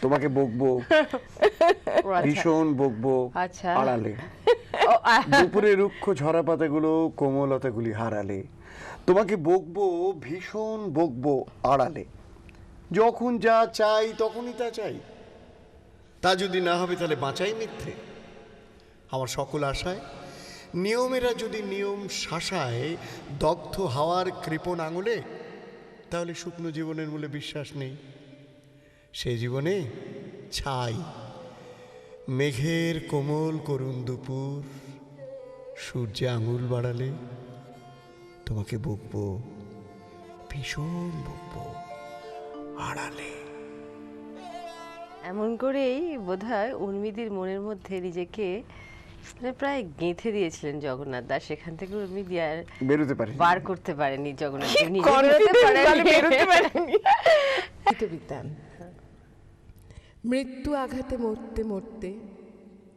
তোমাকে বকবো। আচ্ছা। ভীষণ বকবো আচ্ছা। আড়ালে। দুপুরে রুক্ষ ঝরা পাতাগুলো কোমলতাগুলি হারালে। তোমাকে বকবো ভীষণ বকবো আড়ালে। যখন যা চাই তখনই তা চাই। তা যদি না হবে তাহলে বাঁচাই মিথ্যে। আমার সকল আশায় নিয়মেরা যদি নিয়ম শাসায় দগ্ধ হাওয়ার কৃপণ আঙুলে তাহলে শুকনো জীবনের মূলে বিশ্বাস নেই। সে জীবনে ছাই। মেঘের কোমল করুণ দুপুর সূর্যে আঙুল বাড়ালে তোমাকে বকবো ভীষণ বকবো আড়ালে। এমন করেই বোধহয় উর্মিদির মনের মধ্যে নিজেকে মানে প্রায় গেঁথে দিয়েছিলেন জগন্নাথ দাস। সেখান থেকে উর্মিদি আর বেরোতে পারে বার করতে পারেনি জগন্নাথ। বেরোতে পারেনি। মৃত্যু আঘাতে মরতে মরতে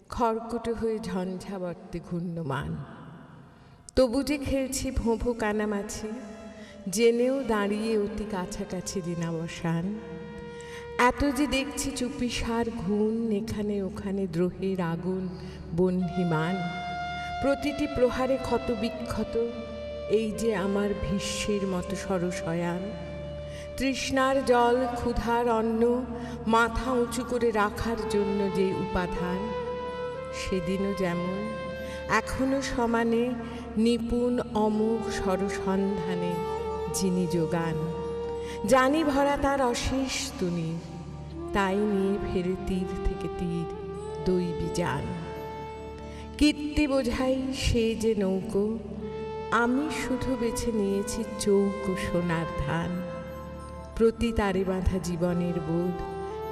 খড়কুটো হয়ে ঝঞ্ঝাবর্তে ঘূর্ণমান। তবু যে খেলছি ভোঁভো কানামাছি, জেনেও দাঁড়িয়ে অতি কাছাকাছি দিনাবসান। এত যে দেখছি চুপি সার ঘুণ, এখানে ওখানে দ্রোহের আগুন বহ্নিমান প্রতিটি প্রহারে ক্ষত বিক্ষত এই যে আমার ভীষ্মের মতো সরসয়ান। তৃষ্ণার জল, ক্ষুধার অন্ন, মাথা উঁচু করে রাখার জন্য যে উপাদান, সেদিনও যেমন। এখনও সমানে নিপুণ অমুক সরসন্ধানে যিনি যোগান। জানি ভরা তার অশেষ তুনি, তাই নিয়ে ফেরে তীর থেকে তীর দৈবী যান কীর্তি বোঝাই সে যে নৌকো, আমি শুধু বেছে নিয়েছি চৌকো সোনার ধান। প্রতি তারে বাঁধা জীবনের বোধ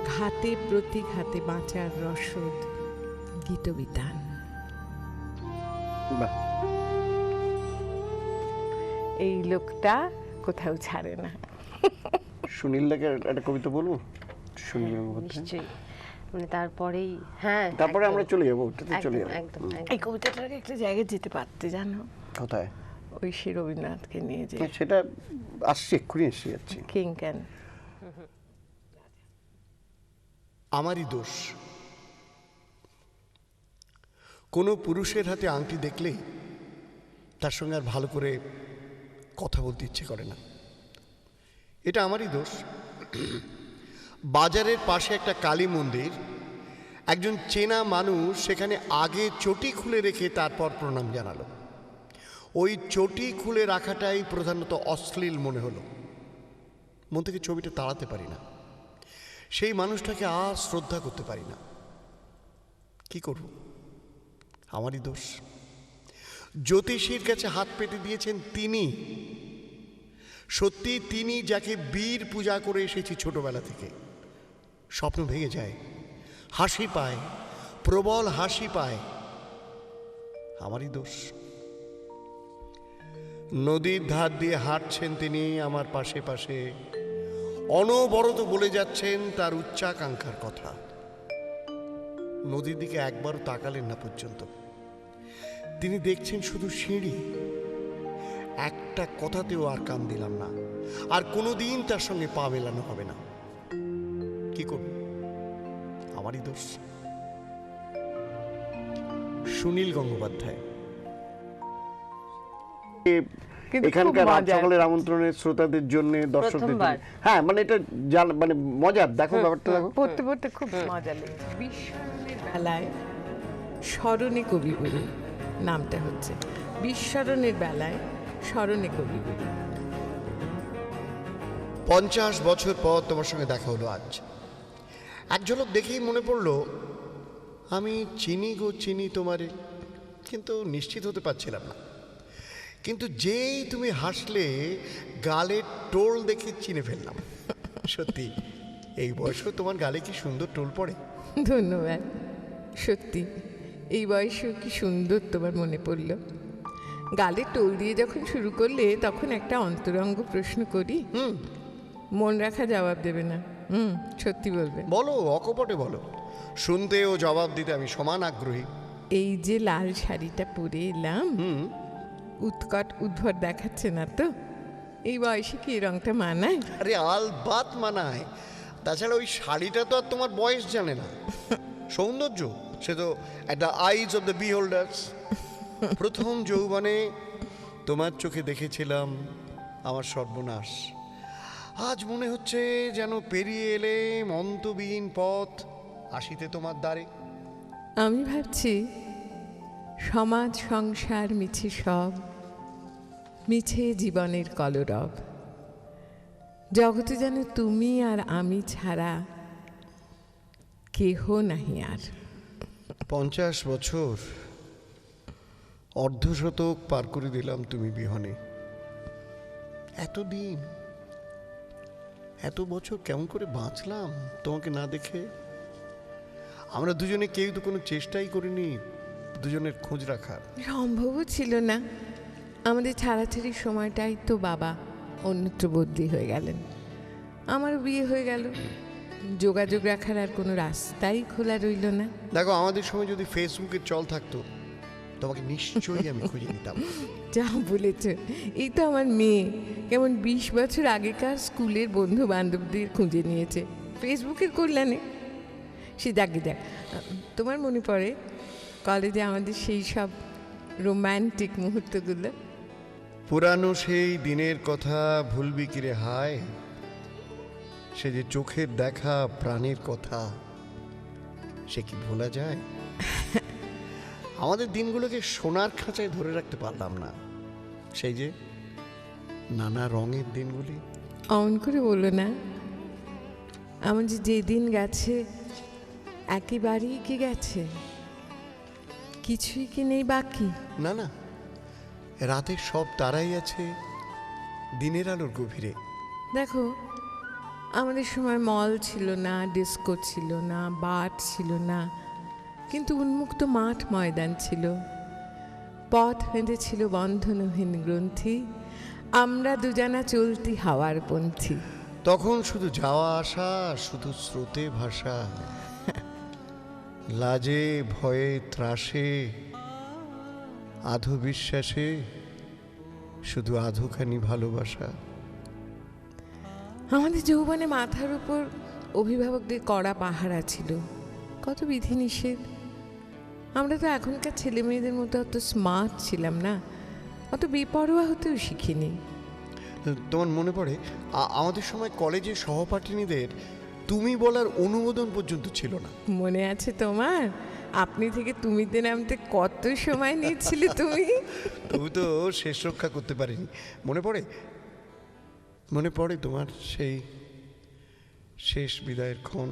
ঘাতে প্রতি ঘাতে বাঁচার রসদ গীতবিতান। এই লোকটা কোথাও ছাড়ে না। সুনীল দাকে একটা কবিতা বলব? সুনীল নিশ্চয়ই। মানে তারপরেই হ্যাঁ তারপরে আমরা চলে যাব ওটাতে চলে যাব। একদম এই। কবিতাটাকে একটা জায়গায় যেতে পারতে জানো? কোথায়? ওই শ্রী রবীন্দ্রনাথকে নিয়ে যে সেটা আসছি এক্ষুনি এসে যাচ্ছি। কিং ক্যান আমারই দোষ। কোনো পুরুষের হাতে আংটি দেখলে তার সঙ্গে আর ভালো করে কথা বলতে ইচ্ছে করে না। এটা আমারই দোষ। বাজারের পাশে একটা কালী মন্দির একজন চেনা মানুষ সেখানে আগে চটি খুলে রেখে তারপর প্রণাম জানালো। ওই চটি খুলে রাখাটাই প্রধানত অশ্লীল মনে হলো। মন থেকে ছবিটা তাড়াতে পারি না। সেই মানুষটাকে আর শ্রদ্ধা করতে পারি না। কি করব? আমারই দোষ। জ্যোতিষীর কাছে হাত পেতে দিয়েছেন তিনি। সত্যি তিনি যাকে বীর পূজা করে এসেছি ছোটবেলা থেকে। স্বপ্ন ভেঙে যায়, হাসি পায়, প্রবল হাসি পায়। আমারই দোষ। নদীর ধার দিয়ে হাঁটছেন তিনি আমার পাশে পাশে। অনবরত বলে যাচ্ছেন তার উচ্চাকাঙ্ক্ষার কথা। নদীর দিকে একবারও তাকালেন না পর্যন্ত। তিনি দেখছেন শুধু সিঁড়ি। একটা কথাতেও আর কান দিলাম না। আর কোনো দিন তার সঙ্গে পা মেলানো হবে না। কি করব? আমারই দোষ। সুনীল গঙ্গোপাধ্যায়। এখানকার রাত সকালের আমন্ত্রণের শ্রোতাদের জন্য দর্শকদের জন্য। হ্যাঁ মানে এটা জান মানে মজার। দেখো ব্যাপারটা দেখো। পড়তে পড়তে খুব মজা লেগে বিস্মরণের বেলায় স্মরণে কবিগুরু নামটা হচ্ছে বিস্মরণের বেলায় স্মরণে কবিগুরু পঞ্চাশ বছর পর তোমার সঙ্গে দেখা হলো আজ। এক ঝলক দেখেই মনে পড়ল আমি চিনি গো চিনি তোমারে কিন্তু নিশ্চিত হতে পারছিলাম না। কিন্তু যেই তুমি হাসলে গালের টোল দেখে চিনে ফেললাম। সত্যি এই বয়সেও তোমার গালে কি সুন্দর টোল পড়ে? ধন্যবাদ সত্যি এই বয়সেও কি সুন্দর তোমার মনে পড়ল? গালে টোল দিয়ে যখন শুরু করলে তখন একটা অন্তরঙ্গ প্রশ্ন করি। হুম। মন রাখা জবাব দেবে না। হুম সত্যি বলবে। বলো অকপটে বলো। শুনতে ও জবাব দিতে আমি সমান আগ্রহী। এই যে লাল শাড়িটা পরে এলাম হুম। উৎকট উদ্ভট দেখাচ্ছে না তো? এই বয়সে কি রংটা মানায়? আরে আল বাত মানায়। তাছাড়া ওই শাড়িটা তো আর তোমার বয়স জানে না। সৌন্দর্য সে তো একটা আইজ অফ দ্য বিহোল্ডার্স প্রথম যৌবনে তোমার চোখে দেখেছিলাম আমার সর্বনাশ। আজ মনে হচ্ছে যেন পেরিয়ে এলে মন্তবিহীন পথ আসিতে তোমার দ্বারে। আমি ভাবছি সমাজ, সংসার, মিছে সব, মিছে জীবনের কলরব। জগতে যেন তুমি আর আমি ছাড়া কেহ নাহি আর। পঞ্চাশ বছর অর্ধশতক পার করে দিলাম তুমি বিহনে। এতদিন, এত বছর কেমন করে বাঁচলাম তোমাকে না দেখে? আমরা দুজনে কেউ তো কোনো চেষ্টাই করিনি। দুজনের খোঁজ রাখার। সম্ভবও ছিল না। আমাদের ছাড়াছাড়ির সময়টাই তো বাবা অন্যত্র বদলি হয়ে গেলেন। আমারও বিয়ে হয়ে গেল। যোগাযোগ রাখার আর কোনো রাস্তাই খোলা রইল না। দেখো আমাদের সময় যদি ফেসবুকে চল থাকতো তোমাকে নিশ্চয়ই আমি খুঁজে নিতাম। যা বলেছ এই তো আমার মেয়ে। কেমন বিশ বছর আগেকার স্কুলের বন্ধু বান্ধবদের খুঁজে নিয়েছে। ফেসবুকের কল্যাণে। সে যাকে যাক তোমার মনে পড়ে কলেজে আমাদের সেই সব রোম্যান্টিক মুহূর্তগুলো। পুরানো সেই দিনের কথা ভুলবি কিরে হায়? সে যে চোখের দেখা প্রাণের কথা সে কি ভোলা যায়? আমাদের দিনগুলোকে সোনার খাঁচায় ধরে রাখতে পারলাম না। সেই যে নানা রঙের দিনগুলি। অমন করে বলো না। আমার যে যেদিন গেছে একেবারেই কি গেছে? কিছুই কি নেই বাকি? না না। রাতের সব তারাই আছে দিনের আলোর গভীরে। দেখো আমাদের সময় মল ছিল না ডিস্কো ছিল না বার ছিল না কিন্তু উন্মুক্ত মাঠ ময়দান ছিল। পথ বেঁধেছিল বন্ধনহীন গ্রন্থি আমরা দুজানা চলতি হাওয়ার পন্থী। তখন শুধু যাওয়া আসা শুধু স্রোতে ভাষা লাজে ভয়ে ত্রাসে আধো বিশ্বাসে শুধু আধোখানি ভালোবাসা। আমাদের যৌবনে মাথার উপর অভিভাবকদের কড়া পাহারা ছিল। কত বিধিনিষেধ। আমরা তো এখনকার ছেলে মেয়েদের মতো অত স্মার্ট ছিলাম না। অত বেপরোয়া হতেও শিখিনি। তোমার মনে পড়ে আমাদের সময় কলেজের সহপাঠিনীদের তুমি বলার অনুমোদন পর্যন্ত ছিল না। মনে আছে তোমার? আপনি থেকে তুমিতে নামতে কত সময় নিয়েছিলে তুমি? তবু তো শেষ রক্ষা করতে পারিনি। মনে পড়ে? মনে পড়ে তোমার সেই শেষ বিদায়ের ক্ষণ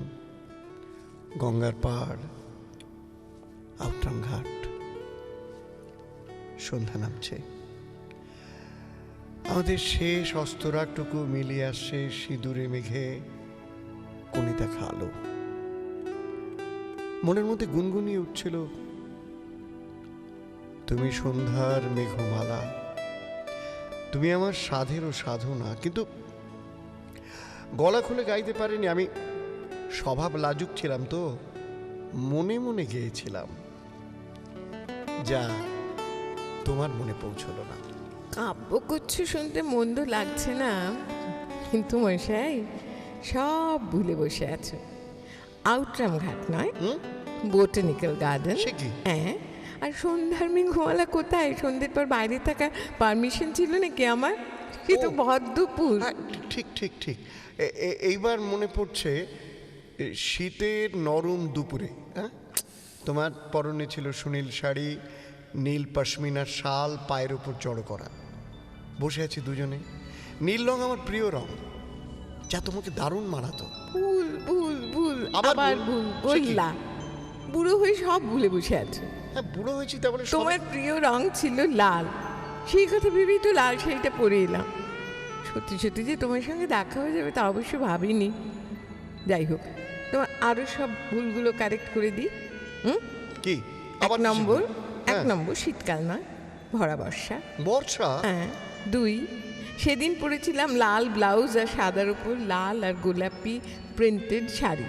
গঙ্গার পাড় আউটরাম ঘাট। সন্ধ্যা নামছে। আমাদের শেষ অস্তরাটুকু মিলিয়ে আসছে সিঁদুরে মেঘে। কোণে দেখা আলো। মনের মধ্যে গুনগুনিয়ে উঠছিল, তুমি সন্ধ্যার মেঘমালা, তুমি আমার সাধেরও সাধনা। কিন্তু গলা খুলে গাইতে পারিনি আমি, স্বভাব লাজুক ছিলাম তো, মনে মনে গেয়েছিলাম, যা তোমার মনে পৌঁছলো না। কাব্য করছ শুনতে মন্দ লাগছে না। কিন্তু মশাই সব ভুলে বসে আছো। আউটরাম ঘাট নয় বোটানিক্যাল গার্ডেন। হ্যাঁ আর সন্ধ্যার মেঘ ঘুমালা কোথায়? সন্ধ্যের পর বাইরে থাকার পারমিশন ছিল নাকি আমার? সে তো। ভদ্রপুর। হ্যাঁ, ঠিক ঠিক ঠিক। এইবার মনে পড়ছে শীতের নরম দুপুরে হ্যাঁ? তোমার পরনে ছিল সুনীল শাড়ি নীল পশমিনার শাল পায়ের উপর জড়ো করা। বসে আছি দুজনে। নীল রং আমার প্রিয় রং। যা তোমাকে দারুণ মানাতো। ভুল ভুল ভুল আবার আবার ভুল? সে কি? বললা বুড়ো হয়ে সব ভুলে বসে আছে। হ্যাঁ বুড়ো হয়েছি সব- তোমার প্রিয় রং ছিল লাল। সেই কথা ভেবেই তো লাল শাড়িটা পরে এলাম। সত্যি সত্যি যে তোমার সঙ্গে দেখা হয়ে যাবে তা অবশ্য ভাবিনি। যাই হোক তোমার আরও সব ভুলগুলো কারেক্ট করে দিই। হুম? কি? এক আবার কিছু? নম্বর এক হ্যাঁ, নম্বর শীতকাল নয় ভরা বর্ষা। বর্ষা? হ্যাঁ দুই সেদিন পরেছিলাম লাল ব্লাউজ আর সাদার উপর লাল আর গোলাপি প্রিন্টেড শাড়ি।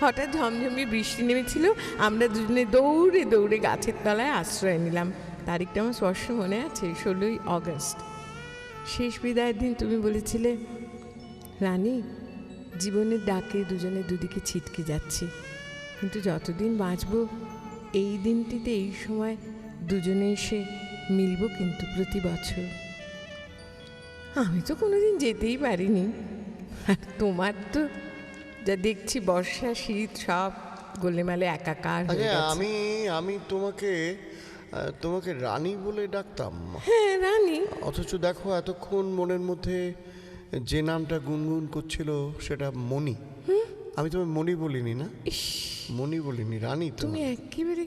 হঠাৎ ঝমঝমিয়ে বৃষ্টি নেমেছিল, আমরা দুজনে দৌড়ে দৌড়ে গাছের তলায় আশ্রয় নিলাম। তারিখটা আমার স্পষ্ট মনে আছে, ষোলোই অগস্ট। শেষ বিদায়ের দিন তুমি বলেছিলে, রানী, জীবনের ডাকে দুজনে দুদিকে ছিটকে যাচ্ছি। কিন্তু যতদিন বাঁচব, এই দিনটিতে এই সময় দুজনে এসে মিলব কিন্তু প্রতি বছর। আমি তো কোনোদিন যেতেই পারিনি। আর তোমার তো যা দেখছি বর্ষা শীত সব গোলেমালে একাকার আচ্ছা আমি আমি তোমাকে তোমাকে রানী বলে ডাকতাম। হ্যাঁ রানী। অথচ দেখো এতক্ষণ মনের মধ্যে যে নামটা গুনগুন করছিল সেটা মণি। আমি তোমায় মণি বলিনি না? মণি বলিনি রানী তুমি একেবারে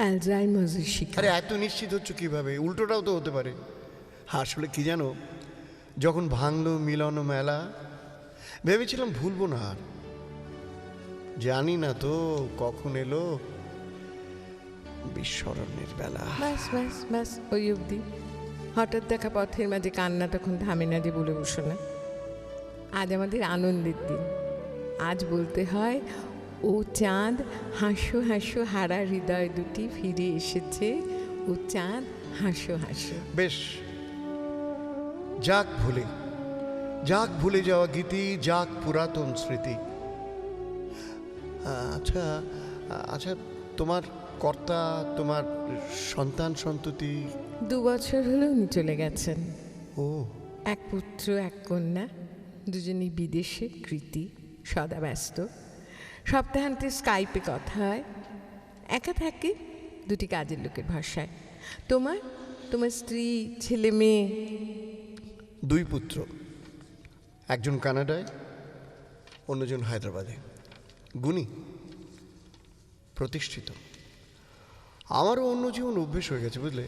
অ্যালজাইমার্সের শিকার। আরে এত নিশ্চিত হচ্ছ কীভাবে? উল্টোটাও তো হতে পারে। আসলে কি জানো যখন ভাঙলো মিলন মেলা ভেবেছিলাম ভুলবো না আর। জানি না তো কখন এলো বিস্মরণের বেলা। ব্যাস ব্যাস ব্যাস ওই অবধি। হঠাৎ দেখা পথের মাঝে কান্না তখন থামে না যে বলে বসো না। আজ আমাদের আনন্দের দিন। আজ বলতে হয় ও চাঁদ হাসো হাসো হারা হৃদয় দুটি ফিরে এসেছে। ও চাঁদ হাসো হাসো। বেশ যাক ভুলে যাক ভুলে যাওয়া গীতি যাক পুরাতন স্মৃতি। আচ্ছা আচ্ছা তোমার কর্তা তোমার সন্তান সন্ততি? দু বছর হলো উনি চলে গেছেন। ও। এক পুত্র এক কন্যা দুজনেই বিদেশে কৃতি সদা ব্যস্ত। সপ্তাহান্তে স্কাইপে কথা হয়। একা থাকে দুটি কাজের লোকের ভাষায় তোমার? তোমার স্ত্রী ছেলে মেয়ে? দুই পুত্র, একজন কানাডায়, অন্যজন হায়দ্রাবাদে। গুণী, প্রতিষ্ঠিত। আমারও অন্য জীবন অভ্যেস হয়ে গেছে, বুঝলে?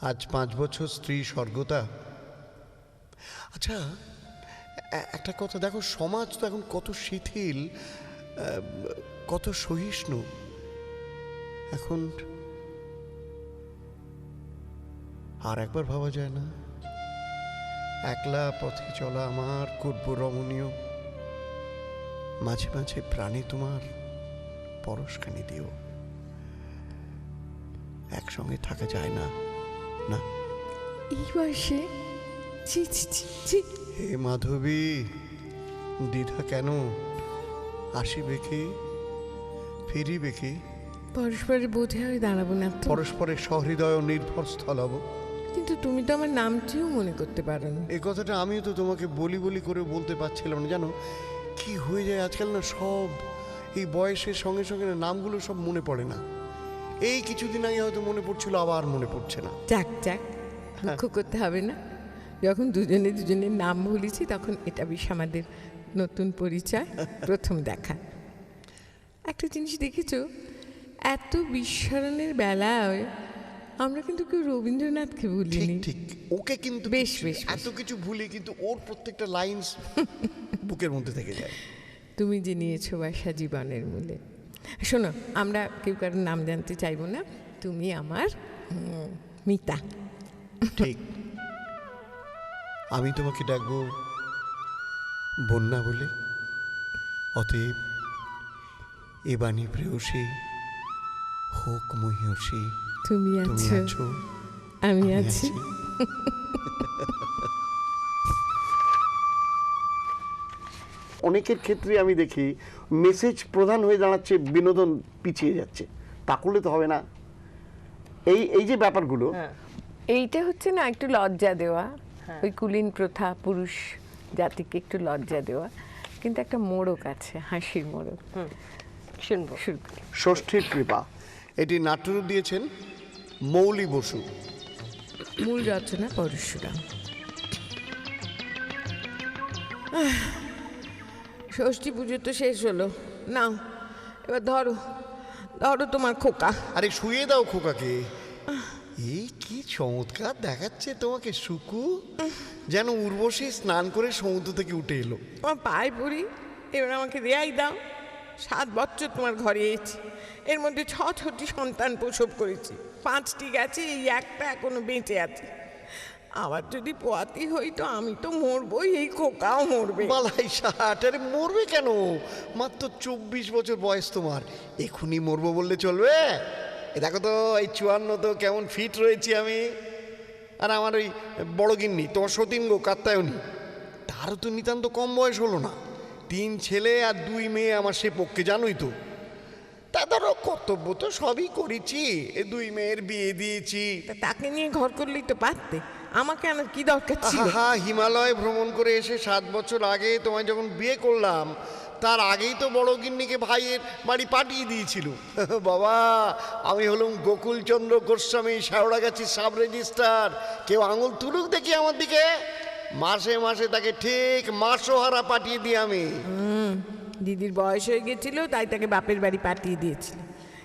আজ পাঁচ বছর স্ত্রী স্বর্গতা। আচ্ছা একটা কথা, দেখো, সমাজ তো এখন কত শিথিল কত সহিষ্ণু। এখন আর একবার ভাবা যায় না। একলা পথে চলা আমার করব রমণীয়। মাঝে মাঝে প্রাণী তোমার পরশখানি দিও। একসঙ্গে থাকা যায় না না? এই বয়সে হে মাধবী দ্বিধা কেন? আসিবে কি? ফিরিবে কি? পরস্পরের হয়ে দাঁড়াবো না পরস্পরের সহৃদয় নির্ভর স্থল হব। কিন্তু তুমি তো আমার নামটিও মনে করতে পারো না। এই কথাটা আমিও তো তোমাকে বলি বলি করে বলতে পারছিলাম না জানো? কি হয়ে যায় আজকাল না সব এই বয়সের সঙ্গে সঙ্গে নামগুলো সব মনে পড়ে না। এই কিছুদিন আগে হয়তো মনে পড়ছিল আবার মনে পড়ছে না। যাক যাক দুঃখ করতে হবে না। যখন দুজনে দুজনের নাম ভুলেছি তখন এটা বেশ আমাদের নতুন পরিচয় প্রথম দেখা। একটা জিনিস দেখেছ? এত বিস্মরণের বেলায় আমরা কিন্তু কেউ রবীন্দ্রনাথকে ভুলিনি। ঠিক ওকে কিন্তু বেশ, বেশ। এত কিছু ভুলি কিন্তু ওর প্রত্যেকটা লাইন্স বুকের মধ্যে থেকে যায়। তুমি যে নিয়েছো বাসা জীবনের মূলে। শোনো আমরা কেউ কারোর নাম জানতে চাইব না। তুমি আমার মিতা। ঠিক। আমি তোমাকে ডাকবো বন্যা বলে। অতএব এ বাণী প্রেয়সী হোক মহিষী। তুমি আছো। আমি আছি। আছি। অনেকের ক্ষেত্রে আমি দেখি মেসেজ প্রধান হয়ে দাঁড়াচ্ছে বিনোদন পিছিয়ে যাচ্ছে। তা করলে তো হবে না। এই এই যে ব্যাপারগুলো এইটা হচ্ছে না একটু লজ্জা দেওয়া। ওই কুলীন প্রথা পুরুষ জাতিকে একটু লজ্জা দেওয়া। কিন্তু একটা মোড়ক আছে হাসির মোড়ক। শুনব। ষষ্ঠীর কৃপা। এটি নাট্যরূপ দিয়েছেন মৌলি বসু। মূল রচনা পরশুরাম। ষষ্ঠী পুজো তো শেষ হলো। নাও এবার ধরো ধরো তোমার খোকা। আরে শুয়ে দাও খোকাকে। এই কি চমৎকার দেখাচ্ছে তোমাকে সুকু যেন উর্বশী স্নান করে সমুদ্র থেকে উঠে এলো। তোমার পায়ে পড়ি এবার আমাকে রেয়াই দাও। সাত বছর তোমার ঘরে এসেছি। এর মধ্যে ছ ছটি সন্তান প্রসব করেছি। পাঁচটি গেছে, এই একটা এখনও বেঁচে আছে। আবার যদি পোয়াতি হই তো আমি তো মরবই, এই খোকাও মরবে। বালাই ষাট আরে মরবে কেন? মাত্র চব্বিশ বছর বয়স তোমার। এখুনি মরবো বললে চলবে? এ দেখো তো, এই চুয়ান্ন তো কেমন ফিট রয়েছি আমি। আর আমার ওই বড় গিন্নি, তোমার সতীন গো কাত্তায়নী তারও তো নিতান্ত কম বয়স হলো না। তিন ছেলে আর দুই মেয়ে আমার সে পক্ষে, জানোই তো। তা ধরো কর্তব্য তো সবই করেছি। এ দুই মেয়ের বিয়ে দিয়েছি। তা তাকে নিয়ে ঘর করলেই তো পারতে। আমাকে আনার কি দরকার ছিল? হা হিমালয় ভ্রমণ করে এসে সাত বছর আগে তোমায় যখন বিয়ে করলাম তার আগেই তো বড় গিন্নিকে ভাইয়ের বাড়ি পাঠিয়ে দিয়েছিল। বাবা আমি হলুম গোকুলচন্দ্র গোস্বামী শেওড়াগাছি সাব রেজিস্ট্রার। কেউ আঙুল তুলুক দেখি আমার দিকে। মাসে মাসে তাকে ঠিক মাসোহারা পাঠিয়ে দিই আমি। হুম, দিদির বয়স হয়ে গেছিল তাই তাকে বাপের বাড়ি পাঠিয়ে দিয়েছিল।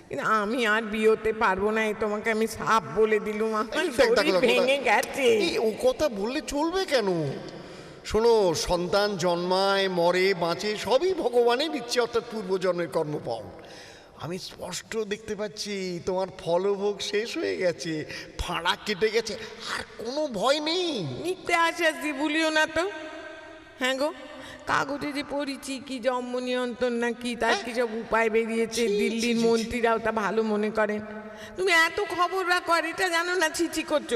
কিন্তু আমি আর বিয়েতে পারব না এই তোমাকে আমি সাপ বলে দিলুম আমার শরীর ভেঙে গেছে। এই ও কথা বললে চলবে কেন? শোনো সন্তান জন্মায় মরে বাঁচে সবই ভগবানের ইচ্ছে অর্থাৎ পূর্বজন্মের কর্মফল। আমি স্পষ্ট দেখতে পাচ্ছি তোমার ফলভোগ শেষ হয়ে গেছে ফাঁড়া কেটে গেছে আর কোনো ভয় নেই। নিতে দিয়ে ভুলিও না তো। হ্যাঁ গো। কাগজে যে পড়েছি কি জন্ম নিয়ন্ত্রণ না কি তার কি সব উপায় বেরিয়েছে? দিল্লির। মন্ত্রীরাও তা ভালো মনে করেন তুমি এত খবর রাখো আর এটা জানো না ছিছি করছ।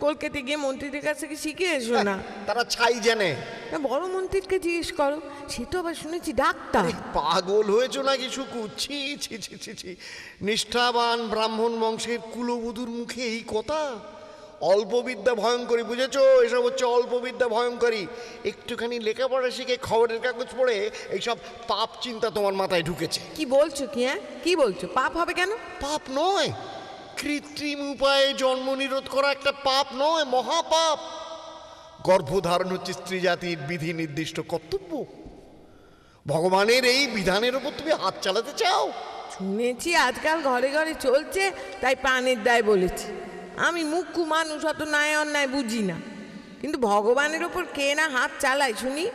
কলকাতা গিয়ে মন্ত্রীদের কাছ থেকে শিখে এসো না। তারা ছাই জানে। বড় মন্ত্রীকে জিজ্ঞেস করো সে তো আবার শুনেছি ডাক্তার। পাগল হয়েছো নাকি শুকু? ছি ছি ছি ছি ছি। নিষ্ঠাবান ব্রাহ্মণ বংশের কুলবধূর মুখে এই কথা? অল্পবিদ্যা ভয়ঙ্করী বুঝেছ? এসব হচ্ছে অল্পবিদ্যা ভয়ঙ্করী। একটুখানি লেখাপড়া শিখে খবরের কাগজ পড়ে এইসব পাপ চিন্তা তোমার মাথায় ঢুকেছে। কি বলছো কি হ্যাঁ? কি বলছো? পাপ হবে কেন? পাপ নয়। কৃত্রিম উপায়ে জন্ম নিরোধ করা একটা পাপ নয় মহাপাপ। গর্ভধারণ হচ্ছে স্ত্রী জাতির বিধি নির্দিষ্ট কর্তব্য। ভগবানের এই বিধানের ওপর তুমি হাত চালাতে চাও? শুনেছি আজকাল ঘরে ঘরে চলছে তাই প্রাণের দায় বলেছি। আমি মুখ্য মানুষ অত ন্যায় অন্যায় বুঝি না। কিন্তু ভগবানের ওপর কে না হাত চালায় শুনি?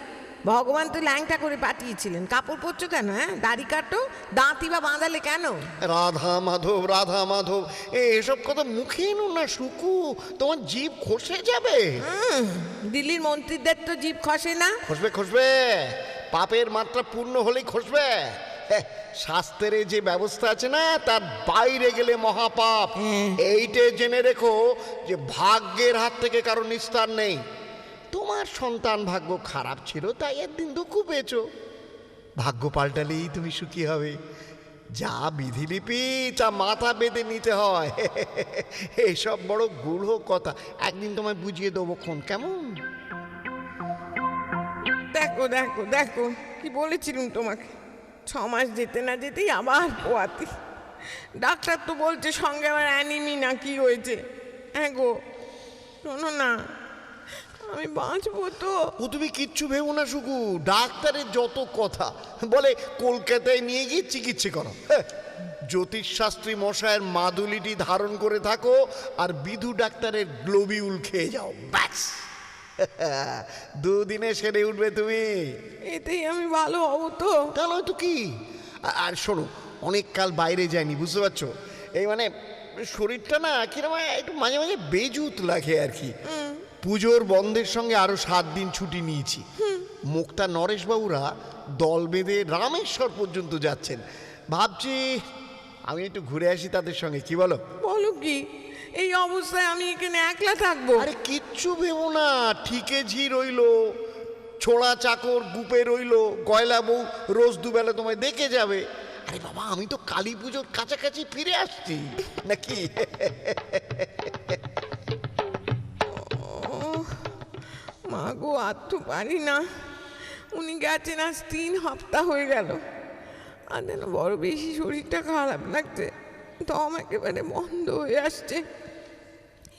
ভগবান তো ল্যাংটা করে পাঠিয়েছিলেন। কাপড় পরছো কেন হ্যাঁ? দাড়ি কাটো দাঁতি বা বাঁধালে কেন? রাধা মাধব রাধা মাধব এসব কথা মুখে এনো না শুকু। তোমার জীব খসে যাবে। দিল্লির মন্ত্রীদের তো জীব খসে না। খসবে খসবে। পাপের মাত্রা পূর্ণ হলেই খসবে। হ্যাঁ, শাস্ত্রে যে ব্যবস্থা আছে না তার বাইরে গেলে মহাপাপ। এইটে জেনে রেখো যে ভাগ্যের হাত থেকে কারও নিস্তার নেই। তোমার সন্তান ভাগ্য খারাপ ছিল তাই একদিন দুঃখ পেয়েছ। ভাগ্য পাল্টালেই তুমি সুখী হবে। যা বিধিলিপি তা মাথা বেঁধে নিতে হয়। এইসব বড় গূঢ় কথা। একদিন তোমায় বুঝিয়ে দেবো ক্ষণ কেমন? দেখো দেখো দেখো কি বলেছিলাম তোমাকে? ছ মাস যেতে না যেতেই আবার পোয়াতি। ডাক্তার তো বলছে সঙ্গে আমার অ্যানিমি না কি হয়েছে। হ্যাঁ গো, শোনো না, আমি বাঁচবো তো। ও তুমি কিচ্ছু ভেবো না শুকু, ডাক্তারের যত কথা, বলে কলকাতায় নিয়ে গিয়ে চিকিৎসা করো। জ্যোতিষশাস্ত্রী মশায়ের মাদুলিটি ধারণ করে থাকো আর বিধু ডাক্তারের গ্লোবিউল খেয়ে যাও, ব্যাস। দুদিনে সেরে উঠবে তুমি। এতেই আমি ভালো হব তো। তাহলে তো কি? আর শোনো অনেক কাল বাইরে যায়নি বুঝতে পারছ? এই মানে শরীরটা না কীরকম একটু মাঝে মাঝে বেজুত লাগে আর কি। পুজোর বন্ধের সঙ্গে আরও সাত দিন ছুটি নিয়েছি। মুক্তা নরেশবাবুরা দল বেঁধে রামেশ্বর পর্যন্ত যাচ্ছেন। ভাবছি আমি একটু ঘুরে আসি তাদের সঙ্গে কি বলো? বলো কি? এই অবস্থায় আমি এখানে একলা থাকব। আরে কিচ্ছু ভেবো না ঠিকে ঝি রইল ছোড়া চাকর গুপে রইল গয়লা বউ রোজ দুবেলা তোমায় দেখে যাবে। আরে বাবা আমি তো কালী পুজোর কাছাকাছি ফিরে আসছি। নাকি? মা গো আর তো পারি না। উনি গেছেন আজ তিন সপ্তাহ হয়ে গেল। আর যেন বড় বেশি শরীরটা খারাপ লাগছে দম একেবারে বন্ধ হয়ে আসছে।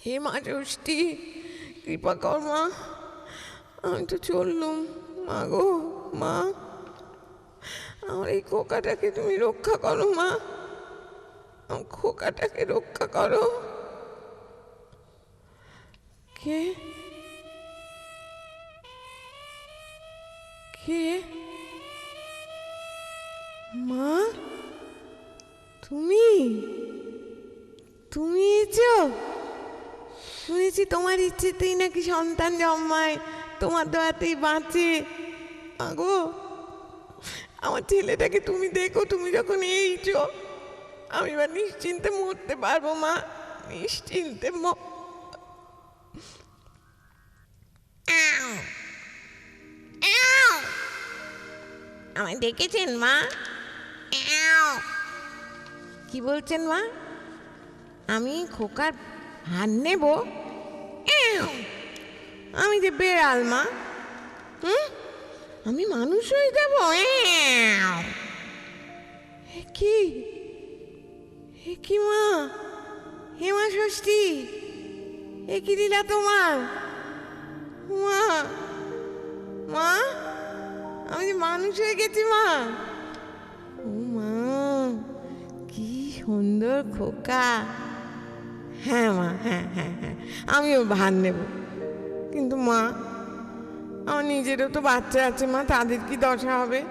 হে মা ষষ্ঠী, কৃপা কর মা। আমি তো চললুম। মা গো, মা, আমার এই খোকাটাকে তুমি রক্ষা করো মা। আমার খোকাটাকে রক্ষা করো। কে? কে? মা? তুমি? তুমি এসো শুনেছি তোমার ইচ্ছেতেই নাকি সন্তান জন্মায়। তোমার দোয়াতেই বাঁচে। আগো আমার ছেলেটাকে তুমি দেখো তুমি যখন এইছো আমি এবার নিশ্চিন্তে মরতে পারব মা নিশ্চিন্তে ম- আমায় দেখেছেন মা। কি বলছেন মা? আমি খোকার হার নেব। আমি যে বেড়াল মা, হুম? আমি মানুষ হয়ে যাব কি? কি মা? হেমা ষষ্ঠী? এ কি দিলা তোমার? মা মা, আমি যে মানুষ হয়ে গেছি মা। ও মা, কি সুন্দর খোকা। হ্যাঁ মা হ্যাঁ হ্যাঁ হ্যাঁ। আমিও ভার নেব। কিন্তু মা, আমার নিজেরও তো বাচ্চা আছে মা, তাদের কি দশা হবে?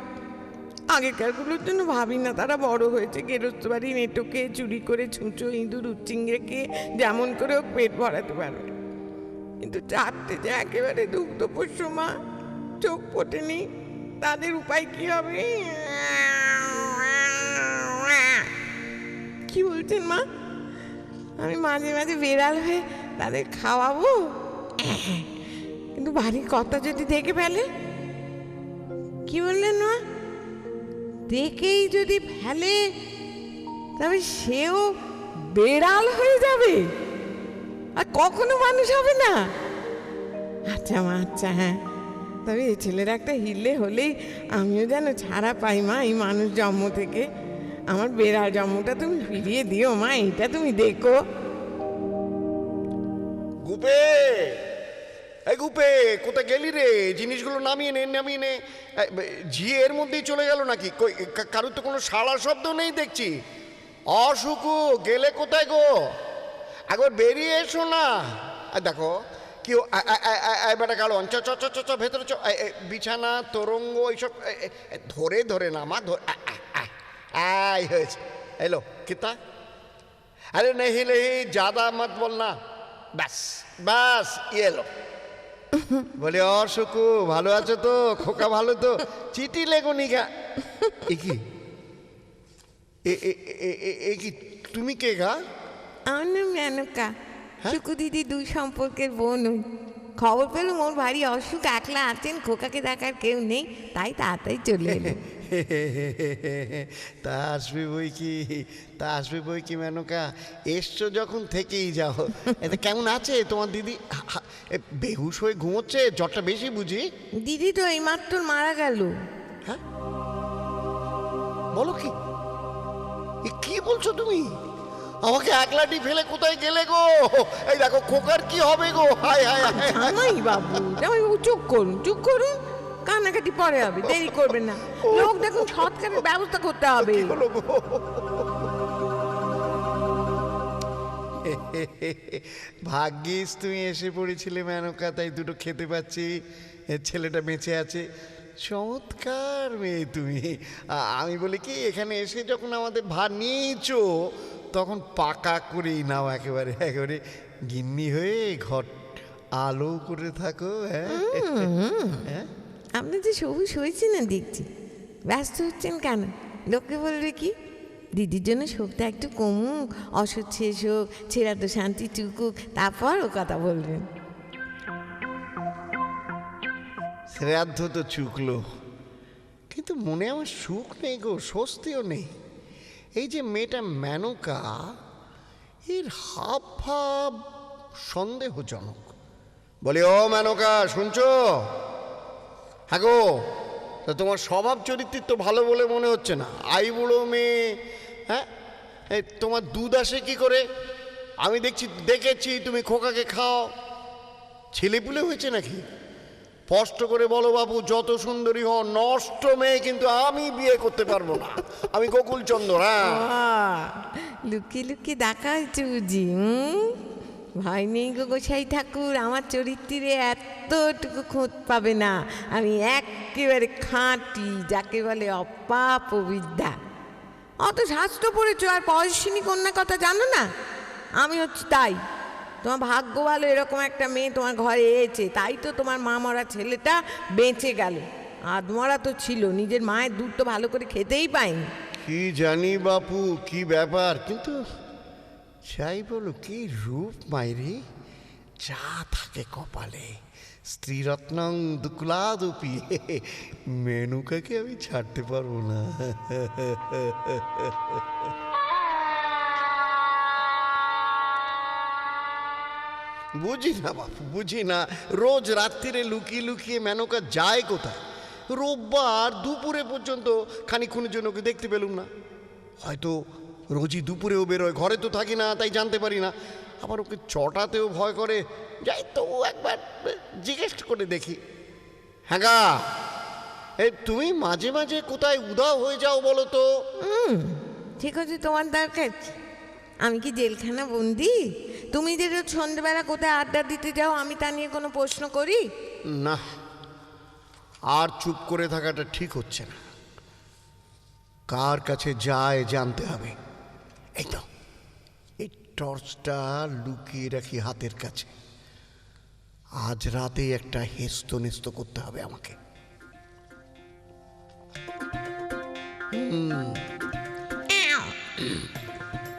আগেকারগুলোর জন্য ভাবি না, তারা বড় হয়েছে, গেরস্ত বাড়ি নেটোকে, চুরি করে ছুঁচো, ইঁদুর উচ্চিংড়েকে যেমন করে হোক পেট ভরাতে পারবে। কিন্তু চারটে যে একেবারে দুগ্ধপোষ্য মা, চোখ ফোটেনি, তাদের উপায় কি হবে? কি বলছেন মা? আমি মাঝে মাঝে বেড়াল হয়ে তাদের খাওয়াবো। কিন্তু বাড়ির কথা যদি দেখে ফেলে, কি বললেন মা? দেখেই যদি ফেলে, তবে সেও বেড়াল হয়ে যাবে। আর কখনো মানুষ হবে না। আচ্ছা মা আচ্ছা হ্যাঁ। তবে এই ছেলের একটা হিলে হলেই আমিও যেন ছাড়া পাই মা, এই মানুষ জন্ম থেকে। আমার বেড়াল জন্মটা তুমি ফিরিয়ে দিও, মা, এইটা তুমি দেখো। গুপে! এই গুপে, কোথায় গেলি রে? জিনিসগুলো নামিয়ে নে নামিয়ে নে। ঝি এর মধ্যেই চলে গেল নাকি? কারোর তো কোনো সাড়া শব্দ নেই দেখছি। অসুকু গেলে কোথায় গো? একবার বেরিয়ে এসো না। দেখো কি ও- আ- আ- আ- আ- আ- বেটা কালো চ চ চ চ, ভেতরে চ বিছানা, তোরঙ্গ, এইসব ধরে ধরে নামা ধরে আ, আ, আ, আই হয়েছে এলো কিতা अरे नहीं नहीं ज्यादा मत बोलना बस बस ये लो বলে অ শুকু ভালো আছো তো খোকা ভালো তো চিঠি লেগো নিগা এ কি এ এ- এ- এ- এ কি তুমি কে গা আমার নাম মেনকা শুকু দিদি দুই সম্পর্কের বোন ওই খবর পেলাম ওর বাড়ি অসুখ একলা আছেন খোকাকে দেখার কেউ নেই তাই তাড়াতাড়ি চলে এলো তা আসবে বই কি? তা আসবে বই কি মেনকা? এসছো যখন থেকেই যাও। এটা কেমন আছে তোমার দিদি? বেহুশ হয়ে ঘুমোচ্ছে জ্বরটা বেশি বুঝি? দিদি তো এইমাত্র মারা গেল। হ্যাঁ? বলো কি? এ কি বলছো তুমি? আমাকে একলাটি ফেলে কোথায় গেলে গো? এই দেখো খোকার কি হবে গো? হায় হায় হায়, বাবু চুপ করুন চুপ করুন। কান্নাকাটি পরে হবে দেরি করবেন না। লোক দেখুন সৎকারের ব্যবস্থা করতে হবে। হলো গো? ভাগ্যিস তুমি এসে পড়েছিলে মেনকা তাই দুটো খেতে পাচ্ছি। এ ছেলেটা বেঁচে আছে। চমৎকার মেয়ে তুমি। আ- আমি বলি কি এখানে এসে যখন আমাদের ভার নিয়েছো তখন পাকা করেই নাও একেবারে একেবারে গিন্নি হয়ে ঘর আলো করে থাকো হ্যাঁ? হ্যাঁ? আপনি তো সবুজ হয়েছে না দেখছি। ব্যস্ত হচ্ছেন কেন? লোকে বলবে কি? দিদির জন্য শোকটা একটু কমুক, অসুখ হোক ছেঁড়া তো শান্তি চুকুক তারপর ও কথা বলবেন শ্রাদ্ধ তো চুকলো। কিন্তু মনে আমার সুখ নেই গো, স্বস্তিও নেই। এই যে মেয়েটা মেনকা, এর হাব ভাব সন্দেহজনক। বলি, ও মেনকা, শুনছো? হ্যাঁ গো তা তোমার স্বভাব চরিত্র তো ভালো বলে মনে হচ্ছে না। আই বুড়ো মেয়ে হ্যাঁ? তোমার দুধ আসে কি করে? আমি দেখছি দেখেছি তুমি খোকাকে খাও। ছেলেপুলে হয়েছে নাকি? স্পষ্ট করে বলো বাবু যত সুন্দরী হও নষ্ট মেয়ে কিন্তু আমি বিয়ে করতে পারব না। আমি গোকুল চন্দ্র হ্যাঁ। আহ, লুকিয়ে লুকিয়ে দেখা হয়েছে বুঝি? ভয় নেই গো গোসাই ঠাকুর, আমার চরিত্রে এতটুকু খোঁজ পাবে না। আমি একেবারে খাঁটি, যাকে বলে অপাপ বিদ্যা অত শাস্ত্র পড়েছো, আর পয়সিনী কন্যা কথা জানো না? আমি হচ্ছি তাই। তোমার ভাগ্য ভালো, এরকম একটা মেয়ে তোমার ঘরে এসেছে, তাই তো তোমার মা মরা ছেলেটা বেঁচে গেল। আদমরা তো ছিল, নিজের মায়ের দুধ তো ভালো করে খেতেই পায়নি। কি জানি বাপু, কি ব্যাপার? কিন্তু চাই বলো কি রূপ মাইরি? যা থাকে কপালে। স্ত্রীরত্নং দুকুলাদপি। মেনুকাকে আমি ছাড়তে পারব না? বুঝি না বাপু, বুঝি না। রোজ রাত্রিরে লুকিয়ে লুকিয়ে মেনকা যায় কোথায়? রোববার দুপুরে পর্যন্ত খানিক্ষণের জন্য ওকে দেখতে পেলুম না। হয়তো রোজই দুপুরেও বেরোয় ঘরে তো থাকি না তাই জানতে পারি না। আবার ওকে চটাতেও ভয় করে যাই তো একবার জিজ্ঞেস করে দেখি। হ্যাঁ গা এই তুমি মাঝে মাঝে কোথায় উদাও হয়ে যাও বলো তো। ঠিক আছে তোমার দরকার। আমি কি জেলখানা বন্দি? তুমি যে সন্ধ্যেবেলা কোথায় আড্ডা দিতে যাও আমি তা নিয়ে কোনো প্রশ্ন করি? না আর চুপ করে থাকাটা ঠিক হচ্ছে না। কার কাছে যায় জানতে হবে। এই তো। এই টর্চটা লুকিয়ে রাখি হাতের কাছে। আজ রাতে একটা হেস্ত নেস্ত করতে হবে আমাকে। হুম।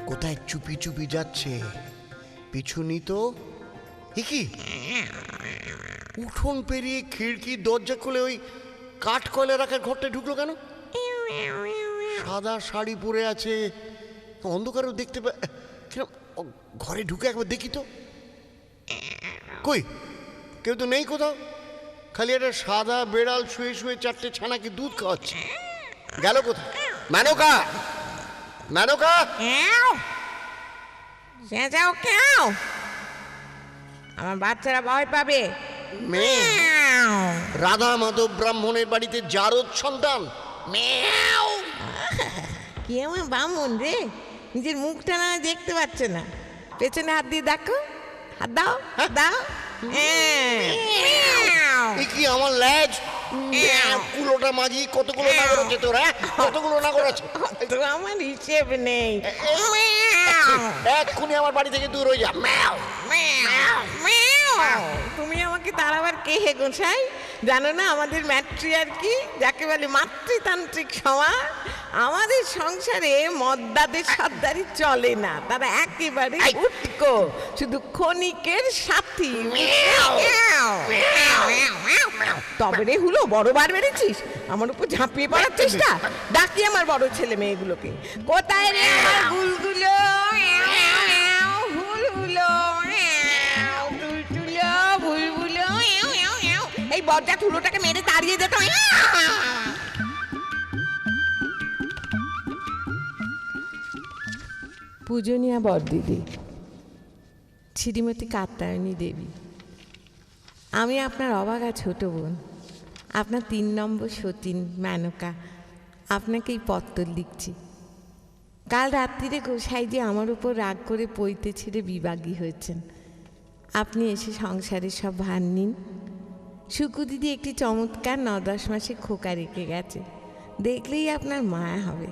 কোথায় চুপি চুপি যাচ্ছে? পিছুনি তো। কি? উঠোন পেরিয়ে খিড়কির দরজা খুলে ওই কাঠ কয়লা রাখার ঘরটা ঢুকলো কেন? সাদা শাড়ি পরে আছে। অন্ধকারও দেখতে পা কিরম ঘরে ঢুকে একবার দেখি তো। কই? কেউ তো নেই কোথাও? খালি একটা সাদা বেড়াল শুয়ে শুয়ে চারটে ছানাকে দুধ খাওয়াচ্ছে। গেল কোথায়? মেনকা মেনকা চেঁচাও কেউ? আমার বাচ্চারা ভয় পাবে। মেয়ে। রাধা মাধব ব্রাহ্মণের বাড়িতে জারদ সন্তান। মেয়াও কি আমার বামন রে? নিজের মুখটা না দেখতে পাচ্ছে না। পেছনে হাত দিয়ে দেখো। হাত দাও হাত দাও। হ্যাঁ। এ কি আমার ল্যাজ কুলোটা মাঝি কতগুলো নাগর আছে তোর হ্যাঁ? কতগুলো নাগর আছে? তো আমার হিসেব নেই। এক্ষুনি আমার বাড়ি থেকে দূর হয়ে যা। তুমি আমাকে তাড়াবার কে হে গোসাই? জানো না আমাদের ম্যাট্রিয়ার কি যাকে বলে মাতৃতান্ত্রিক সমাজ আমাদের সংসারে মদ্দাদের সর্দারি চলে না। তারা একেবারে উটকো। শুধু ক্ষণিকের সাথী। তবে রে হুলো বড় বার বেড়েছিস? আমার উপর ঝাঁপিয়ে পড়ার চেষ্টা? ডাকি আমার বড় ছেলে মেয়েগুলোকে। কোথায় রে আমার গুলগুলো? এই বজ্জা তুলোটাকে মেরে তাড়িয়ে যেত পূজনীয়া বরদিদি। শ্রীমতী কাত্তায়নী দেবী। আমি আপনার অবাগা ছোট বোন। আপনার তিন নম্বর সতীন মেনকা। আপনাকে এই পত্তর লিখছি। কাল রাত্রিরে গোসাই যে আমার উপর রাগ করে পইতে ছেড়ে বিবাগী হয়েছেন। আপনি এসে সংসারের সব ভার নিন। সুকু দিদি একটি চমৎকার ন দশ মাসে খোকা রেখে গেছে। দেখলেই আপনার মায়া হবে।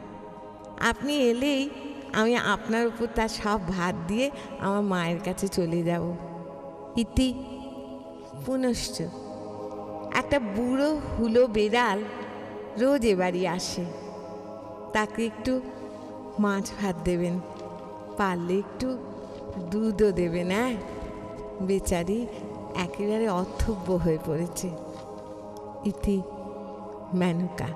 আপনি এলেই আমি আপনার উপর তার সব ভাত দিয়ে আমার মায়ের কাছে চলে যাব। ইতি পুনশ্চ একটা বুড়ো হুলো বেড়াল রোজ এ বাড়ি আসে। তাকে একটু মাছ ভাত দেবেন, পারলে একটু দুধও দেবেন হ্যাঁ? বেচারি একেবারে অথব্য হয়ে পড়েছে। ইতি মেনুকা।